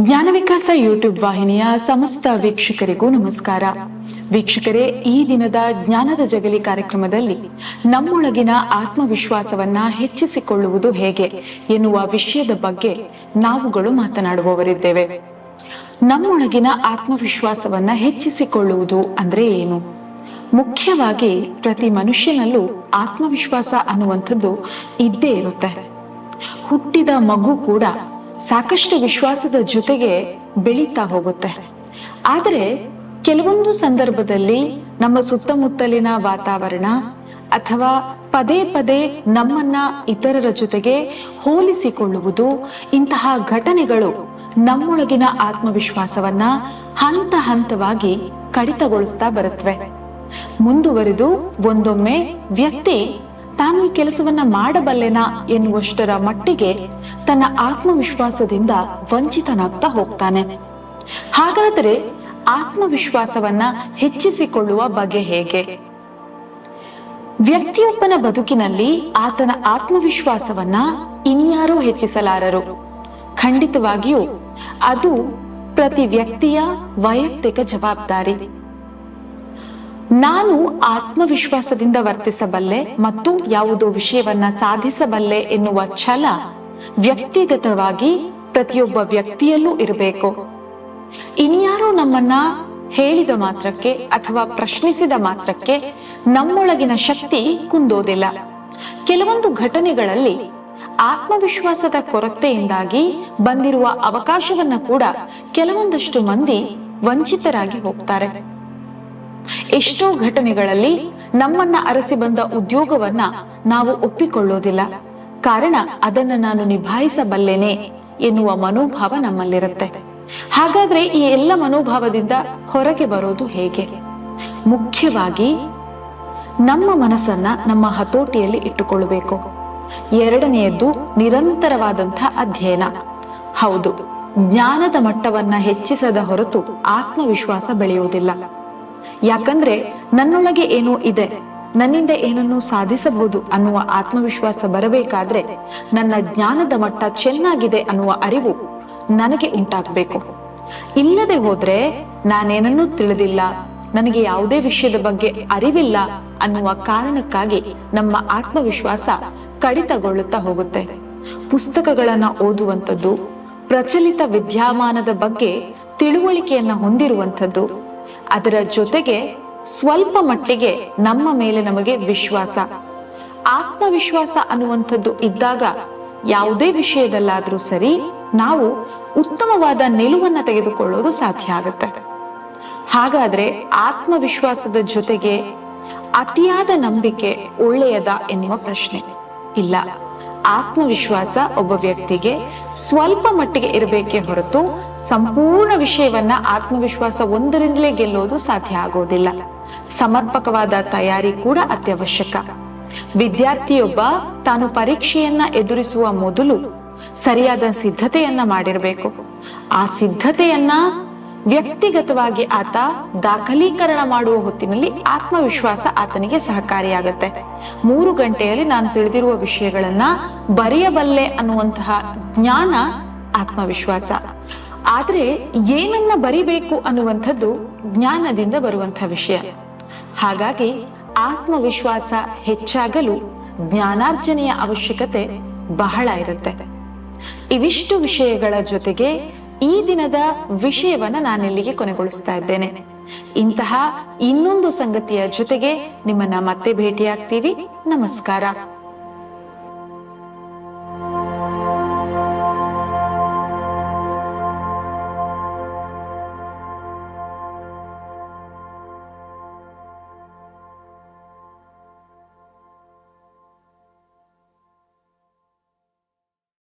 ಜ್ಞಾನ ವಿಕಾಸ ಯೂಟ್ಯೂಬ್ ವಾಹಿನಿಯ ಸಮಸ್ತ ವೀಕ್ಷಕರಿಗೂ ನಮಸ್ಕಾರ. ವೀಕ್ಷಕರೇ, ಈ ದಿನದ ಜ್ಞಾನದ ಜಗಲಿ ಕಾರ್ಯಕ್ರಮದಲ್ಲಿ ನಮ್ಮೊಳಗಿನ ಆತ್ಮವಿಶ್ವಾಸವನ್ನ ಹೆಚ್ಚಿಸಿಕೊಳ್ಳುವುದು ಹೇಗೆ ಎನ್ನುವ ವಿಷಯದ ಬಗ್ಗೆ ನಾವುಗಳು ಮಾತನಾಡುವವರಿದ್ದೇವೆ. ನಮ್ಮೊಳಗಿನ ಆತ್ಮವಿಶ್ವಾಸವನ್ನ ಹೆಚ್ಚಿಸಿಕೊಳ್ಳುವುದು ಅಂದ್ರೆ ಏನು? ಮುಖ್ಯವಾಗಿ ಪ್ರತಿ ಮನುಷ್ಯನಲ್ಲೂ ಆತ್ಮವಿಶ್ವಾಸ ಅನ್ನುವಂಥದ್ದು ಇದ್ದೇ ಇರುತ್ತೆ. ಹುಟ್ಟಿದ ಮಗು ಕೂಡ ಸಾಕಷ್ಟು ವಿಶ್ವಾಸದ ಜೊತೆಗೆ ಬೆಳೀತಾ ಹೋಗುತ್ತೆ. ಆದರೆ ಕೆಲವೊಂದು ಸಂದರ್ಭದಲ್ಲಿ ನಮ್ಮ ಸುತ್ತಮುತ್ತಲಿನ ವಾತಾವರಣ ಅಥವಾ ಪದೇ ಪದೇ ನಮ್ಮನ್ನ ಇತರರ ಜೊತೆಗೆ ಹೋಲಿಸಿಕೊಳ್ಳುವುದು ಇಂತಹ ಘಟನೆಗಳು ನಮ್ಮೊಳಗಿನ ಆತ್ಮವಿಶ್ವಾಸವನ್ನ ಹಂತ ಹಂತವಾಗಿ ಕಡಿತಗೊಳಿಸ್ತಾ ಬರುತ್ತವೆ. ಮುಂದುವರೆದು ಒಂದೊಮ್ಮೆ ವ್ಯಕ್ತಿ ತಾನು ಈ ಕೆಲಸವನ್ನ ಮಾಡಬಲ್ಲೆನಾ ಎನ್ನುವಷ್ಟರ ಮಟ್ಟಿಗೆ ತನ್ನ ಆತ್ಮವಿಶ್ವಾಸದಿಂದ ವಂಚಿತನಾಗ್ತಾ ಹೋಗ್ತಾನೆ. ಹಾಗಾದರೆ ಆತ್ಮವಿಶ್ವಾಸವನ್ನ ಹೆಚ್ಚಿಸಿಕೊಳ್ಳುವ ಬಗೆ ಹೇಗೆ? ವ್ಯಕ್ತಿಯೊಬ್ಬನ ಬದುಕಿನಲ್ಲಿ ಆತನ ಆತ್ಮವಿಶ್ವಾಸವನ್ನ ಇನ್ಯಾರೂ ಹೆಚ್ಚಿಸಲಾರರು? ಖಂಡಿತವಾಗಿಯೂ ಅದು ಪ್ರತಿ ವ್ಯಕ್ತಿಯ ವೈಯಕ್ತಿಕ ಜವಾಬ್ದಾರಿ. ನಾನು ಆತ್ಮವಿಶ್ವಾಸದಿಂದ ವರ್ತಿಸಬಲ್ಲೆ ಮತ್ತು ಯಾವುದೋ ವಿಷಯವನ್ನ ಸಾಧಿಸಬಲ್ಲೆ ಎನ್ನುವ ಛಲ ವ್ಯಕ್ತಿಗತವಾಗಿ ಪ್ರತಿಯೊಬ್ಬ ವ್ಯಕ್ತಿಯಲ್ಲೂ ಇರಬೇಕು. ಇನ್ಯಾರೋ ನಮ್ಮನ್ನ ಹೇಳಿದ ಮಾತ್ರಕ್ಕೆ ಅಥವಾ ಪ್ರಶ್ನಿಸಿದ ಮಾತ್ರಕ್ಕೆ ನಮ್ಮೊಳಗಿನ ಶಕ್ತಿ ಕುಂದೋದಿಲ್ಲ. ಕೆಲವೊಂದು ಘಟನೆಗಳಲ್ಲಿ ಆತ್ಮವಿಶ್ವಾಸದ ಕೊರತೆಯಿಂದಾಗಿ ಬಂದಿರುವ ಅವಕಾಶವನ್ನ ಕೂಡ ಕೆಲವೊಂದಷ್ಟು ಮಂದಿ ವಂಚಿತರಾಗಿ ಹೋಗ್ತಾರೆ. ಎಷ್ಟೋ ಘಟನೆಗಳಲ್ಲಿ ನಮ್ಮನ್ನ ಅರಸಿ ಬಂದ ಉದ್ಯೋಗವನ್ನ ನಾವು ಒಪ್ಪಿಕೊಳ್ಳೋದಿಲ್ಲ. ಕಾರಣ ಅದನ್ನ ನಾನು ನಿಭಾಯಿಸಬಲ್ಲೆನೆ ಎನ್ನುವ ಮನೋಭಾವ ನಮ್ಮಲ್ಲಿರುತ್ತೆ. ಹಾಗಾದ್ರೆ ಈ ಎಲ್ಲ ಮನೋಭಾವದಿಂದ ಹೊರಗೆ ಬರೋದು ಹೇಗೆ? ಮುಖ್ಯವಾಗಿ ನಮ್ಮ ಮನಸ್ಸನ್ನ ನಮ್ಮ ಹತೋಟಿಯಲ್ಲಿ ಇಟ್ಟುಕೊಳ್ಳಬೇಕು ಎರಡನೆಯದ್ದು ನಿರಂತರವಾದಂಥ ಅಧ್ಯಯನ. ಹೌದು, ಜ್ಞಾನದ ಮಟ್ಟವನ್ನ ಹೆಚ್ಚಿಸದ ಹೊರತು ಆತ್ಮವಿಶ್ವಾಸ ಬೆಳೆಯುವುದಿಲ್ಲ. ಯಾಕಂದ್ರೆ ನನ್ನೊಳಗೆ ಏನೋ ಇದೆ. ನನ್ನಿಂದ ಏನನ್ನು ಸಾಧಿಸಬಹುದು ಅನ್ನುವ ಆತ್ಮವಿಶ್ವಾಸ ಬರಬೇಕಾದ್ರೆ ನನ್ನ ಜ್ಞಾನದ ಮಟ್ಟ ಚೆನ್ನಾಗಿದೆ ಅನ್ನುವ ಅರಿವು ನನಗೆ ಉಂಟಾಗಬೇಕು. ಇಲ್ಲದೆ ಹೋದ್ರೆ ನಾನೇನನ್ನೂ ತಿಳಿದಿಲ್ಲ. ನನಗೆ ಯಾವುದೇ ವಿಷಯದ ಬಗ್ಗೆ ಅರಿವಿಲ್ಲ ಅನ್ನುವ ಕಾರಣಕ್ಕಾಗಿ ನಮ್ಮ ಆತ್ಮವಿಶ್ವಾಸ ಕಡಿತಗೊಳ್ಳುತ್ತಾ ಹೋಗುತ್ತೆ. ಪುಸ್ತಕಗಳನ್ನ ಓದುವಂಥದ್ದು, ಪ್ರಚಲಿತ ವಿದ್ಯಮಾನದ ಬಗ್ಗೆ ತಿಳುವಳಿಕೆಯನ್ನ ಹೊಂದಿರುವಂಥದ್ದು ಅದರ ಜೊತೆಗೆ ಸ್ವಲ್ಪ ಮಟ್ಟಿಗೆ ನಮ್ಮ ಮೇಲೆ ನಮಗೆ ವಿಶ್ವಾಸ. ಆತ್ಮವಿಶ್ವಾಸ ಅನ್ನುವಂಥದ್ದು ಇದ್ದಾಗ ಯಾವುದೇ ವಿಷಯದಲ್ಲಾದ್ರೂ ಸರಿ ನಾವು ಉತ್ತಮವಾದ ನಿಲುವನ್ನ ತೆಗೆದುಕೊಳ್ಳೋದು ಸಾಧ್ಯ ಆಗುತ್ತೆ. ಹಾಗಾದ್ರೆ ಆತ್ಮವಿಶ್ವಾಸದ ಜೊತೆಗೆ ಅತಿಯಾದ ನಂಬಿಕೆ ಒಳ್ಳೆಯದ ಎನ್ನುವ ಪ್ರಶ್ನೆ. ಇಲ್ಲ. ಆತ್ಮವಿಶ್ವಾಸ ಒಬ್ಬ ವ್ಯಕ್ತಿಗೆ ಸ್ವಲ್ಪ ಮಟ್ಟಿಗೆ ಇರಬೇಕೇ ಹೊರತು ಸಂಪೂರ್ಣ ವಿಷಯವನ್ನ ಆತ್ಮವಿಶ್ವಾಸ ಒಂದರಿಂದಲೇ ಗೆಲ್ಲೋದು ಸಾಧ್ಯ ಆಗೋದಿಲ್ಲ. ಸಮರ್ಪಕವಾದ ತಯಾರಿ ಕೂಡ ಅತ್ಯವಶ್ಯಕ. ವಿದ್ಯಾರ್ಥಿಯೊಬ್ಬ ತಾನು ಪರೀಕ್ಷೆಯನ್ನ ಎದುರಿಸುವ ಮೊದಲು ಸರಿಯಾದ ಸಿದ್ಧತೆಯನ್ನ ಮಾಡಿರಬೇಕು. ಆ ಸಿದ್ಧತೆಯನ್ನ ವ್ಯಕ್ತಿಗತವಾಗಿ ಆತ ದಾಖಲೀಕರಣ ಮಾಡುವ ಹೊತ್ತಿನಲ್ಲಿ ಆತ್ಮವಿಶ್ವಾಸ ಆತನಿಗೆ ಸಹಕಾರಿಯಾಗತ್ತೆ. ಮೂರು ಗಂಟೆಯಲ್ಲಿ ನಾನು ತಿಳಿದಿರುವ ವಿಷಯಗಳನ್ನ ಬರೆಯಬಲ್ಲೆ ಅನ್ನುವಂತಹ ಜ್ಞಾನ ಆತ್ಮವಿಶ್ವಾಸ. ಆದ್ರೆ ಏನನ್ನ ಬರಿಬೇಕು ಅನ್ನುವಂಥದ್ದು ಜ್ಞಾನದಿಂದ ಬರುವಂತಹ ವಿಷಯ. ಹಾಗಾಗಿ ಆತ್ಮವಿಶ್ವಾಸ ಹೆಚ್ಚಾಗಲು ಜ್ಞಾನಾರ್ಜನೆಯ ಅವಶ್ಯಕತೆ ಬಹಳ ಇರುತ್ತೆ. ಇವಿಷ್ಟು ವಿಷಯಗಳ ಜೊತೆಗೆ ಈ ದಿನದ ವಿಷಯವನ್ನ ನಾನಿಲ್ಲಿಗೆ ಕೊನೆಗೊಳಿಸ್ತಾ ಇದ್ದೇನೆ. ಇಂತಹ ಇನ್ನೊಂದು ಸಂಗತಿಯ ಜೊತೆಗೆ ನಿಮ್ಮನ್ನ ಮತ್ತೆ ಭೇಟಿಯಾಗ್ತೀವಿ. ನಮಸ್ಕಾರ.